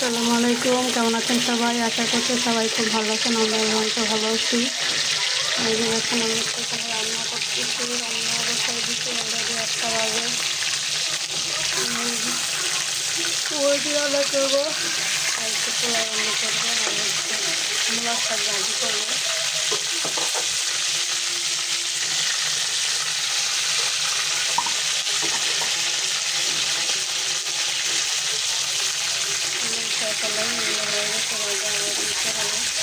আসসালামু আলাইকুম। কেমন আছেন সবাই? আশা করছি সবাই খুব ভালো আছেন আমরা তো ভালো আছি। রান্না করতেছি রান্না বসাই দিচ্ছি অলরেডি একটা বাজে। ওই দিয়ে রান্না করব, আর একটু রান্না করব করব। হয়ে গেছে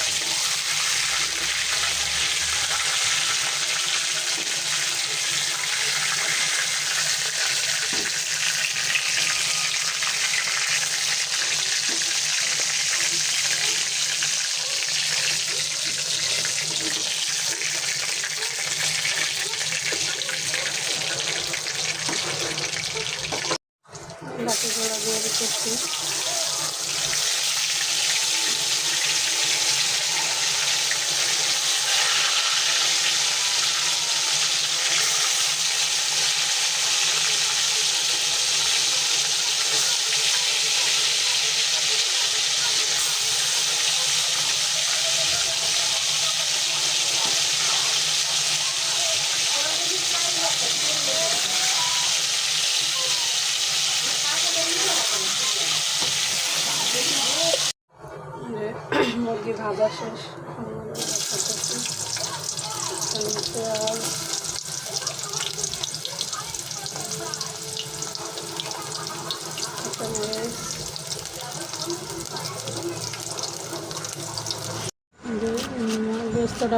ভাজা শেষ।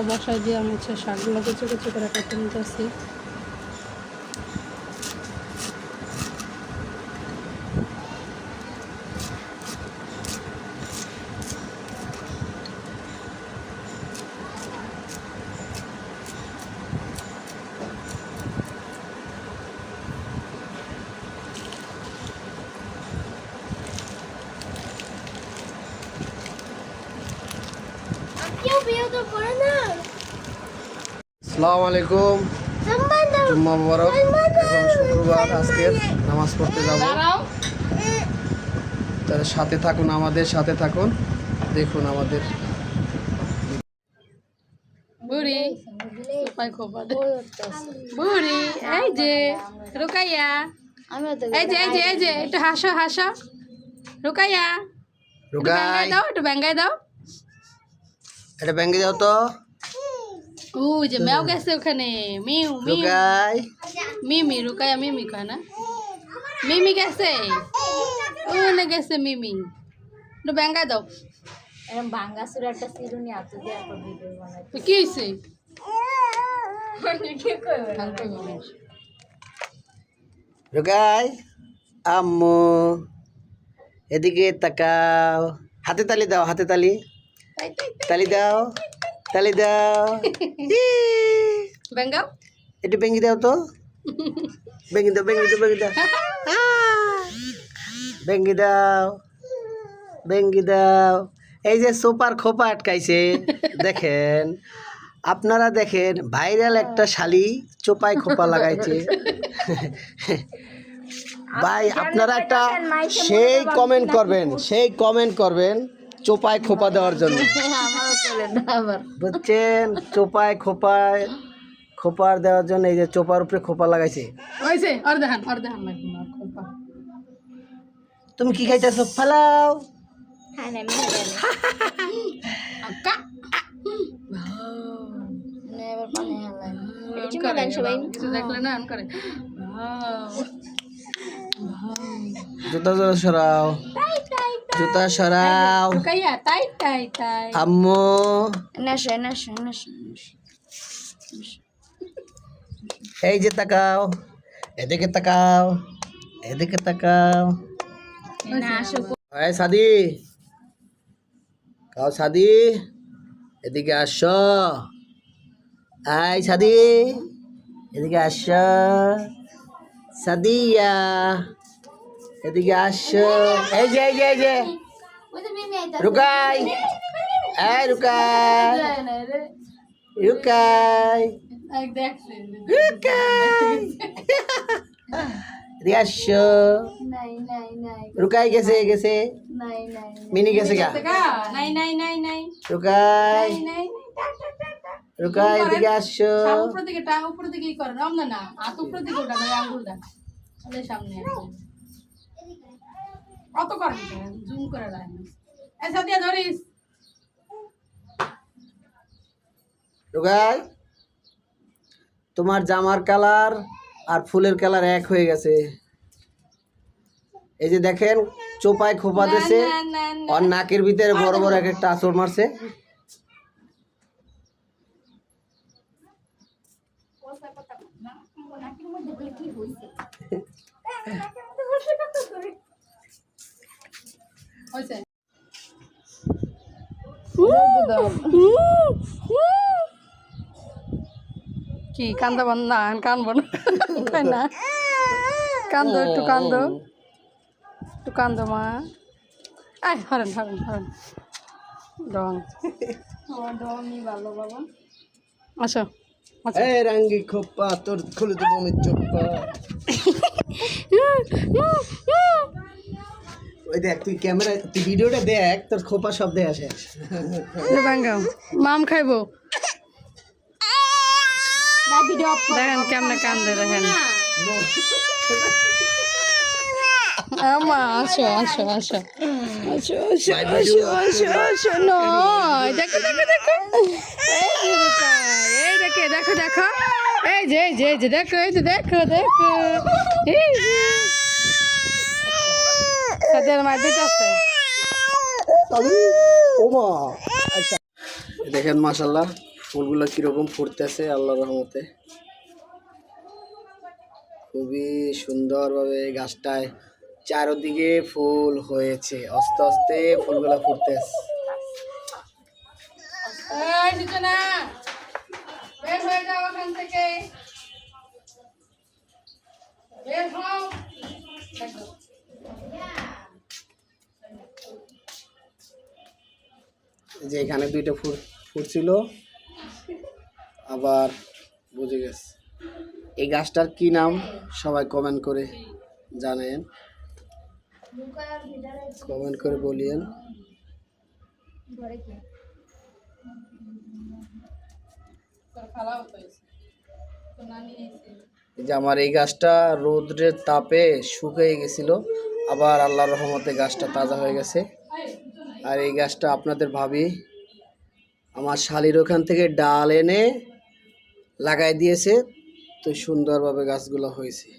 বসাই দিয়ে আমি হচ্ছে শাকগুলো কুচি কুচি করে কেটে নিতেছি। কেউ বিয়ে তো করে না। আসসালামু আলাইকুম। জুম্মা মুবারক। এখন শুক্রবার আজকের নামাজ পড়তে যাব। তাহলে সাথে থাকুন আমাদের সাথে থাকুন। দেখুন আমাদের। বুড়ি। এই যে রুকাইয়া। এই যে এই যে এই যে একটু হাসো হাসো। রুকাইয়া। রুগাই দাও একটু ব্যাঙ্গাই দাও। এটা ব্যাংকে যাও তো। ও যে ম্যাও গেছে ওখানে। মিউ মিউ। রুগাই মিমি রুকাইয়া মিমি কয় না? মিমি গেছে? ওখানে গেছে মিমি। একটু ব্যাঙ্গাই দাও। এরকম ভাঙ্গা সুর একটা সিরুনি আতো দিয়ে একটা ভিডিও বানাই। কি হয়েছে গরম। রুগাই আম্মু এদিকে তাকাও। হাতে তালি দাও হাতে তালি। তালি দাও তালি দাও। ই! ব্যাঙ্গাও। একটু বেঙ্গি দাও তো। বেঙ্গি দাও বেঙ্গি দাও বেঙ্গি দাও। বেঙ্গি দাও বেঙ্গি দাও। এই যে সুপার খোপা আটকাইছে দেখেন। আপনারা দেখেন ভাইরাল একটা শালি চোপায় খোপা লাগাইছে। ভাই আপনারা একটা সেই কমেন্ট করবেন সেই কমেন্ট করবেন। চোপায় খোপা দেওয়ার জন্য। আমারও চলে না আবার। বুঝছেন? চোপায় খোপায় খোপার দেওয়ার জন্য এই যে চোপার উপরে খোপা লাগাইছে। তুমি কি খাইতেছো? ফালাও। হ্যাঁ না মেয়ে আক্কা না এবার পানি হালাই এটা চুমা করে, দেন সবাই। কিছু দেখলে না আন করে। জুতা জুতা সরাও। জুতা সরাও তাই তাই তাই আম্মু নেশো নেশো নেশো এই যে তাকাও এদিকে তাকাও এদিকে তাকাও এই সাদি কাও সাদি এদিকে আসো আই সাদি এদিকে আসো সাদিয়া এদিকে আসো। এই যে এই যে এই যে। রুকাই। এই রুকাই। রুকাই। রুকাই। এদিকে আসো। রুকাই গেছে গেছে। মিনি গেছে গা। রুকাই। রুকাই, এদিকে আঙ্গুল সামনে। কত করবি জুম করে রাখ এই সাদিয়া ধরিস। তোমার জামার কালার আর ফুলের কালার এক হয়ে গেছে। এই যে দেখেন চোপায় খোপা দিয়েছে আর নাকের ভিতরে বড় বড় এক একটা আঁচড় মারছে। হয়েছে? কি কান্দ বন্ধ না কানবো না। কান্দো। একটু কান্দো। একটু কান্দো মা। আয় হরেন হরেন হরেন ডং। ডংই ভালো বাবা। আসো। আচ্ছা। এই রাঙ্গি খোপা তোর খুলে দেবো আমি চোপা। ওই দেখ তুই ক্যামেরা তুই ভিডিওটা দেখ তোর খোপা শব্দে আসে। মাম খাইবো। দেখেন কেমনে কান্দে দেখেন। আমা আসো আসো আসো। আসো আসো আসো আসো আসো নয় দেখো দেখো দেখো। এই যে দেখে দেখো দেখো এই যে এই যে এই যে দেখো এই যে দেখো দেখো। এই যে সাদের মার দিতেছে ওমা। আচ্ছা দেখেন মাশাল্লাহ ফুলগুলো কীরকম ফুটতেছে আল্লাহ রহমতে। খুবই সুন্দরভাবে গাছটায় চারদিকে ফুল হয়েছে। আস্তে আস্তে ফুলগুলো ফুটতেছে। এই বের থেকে। যে এখানে দুইটা ফুট ফুটছিল আবার বুঝে গেছে। এই গাছটার কি নাম সবাই কমেন্ট করে জানেন। কমেন্ট করে বলিয়েন। যে আমার এই গাছটা রৌদ্রের তাপে শুকিয়ে গেছিল। আবার আল্লাহর রহমতে গাছটা তাজা হয়ে গেছে। আর এই গাছটা আপনাদের ভাবি আমার শালির ওখান থেকে ডাল এনে লাগাই দিয়েছে। তো সুন্দরভাবে গাছগুলো হয়েছে।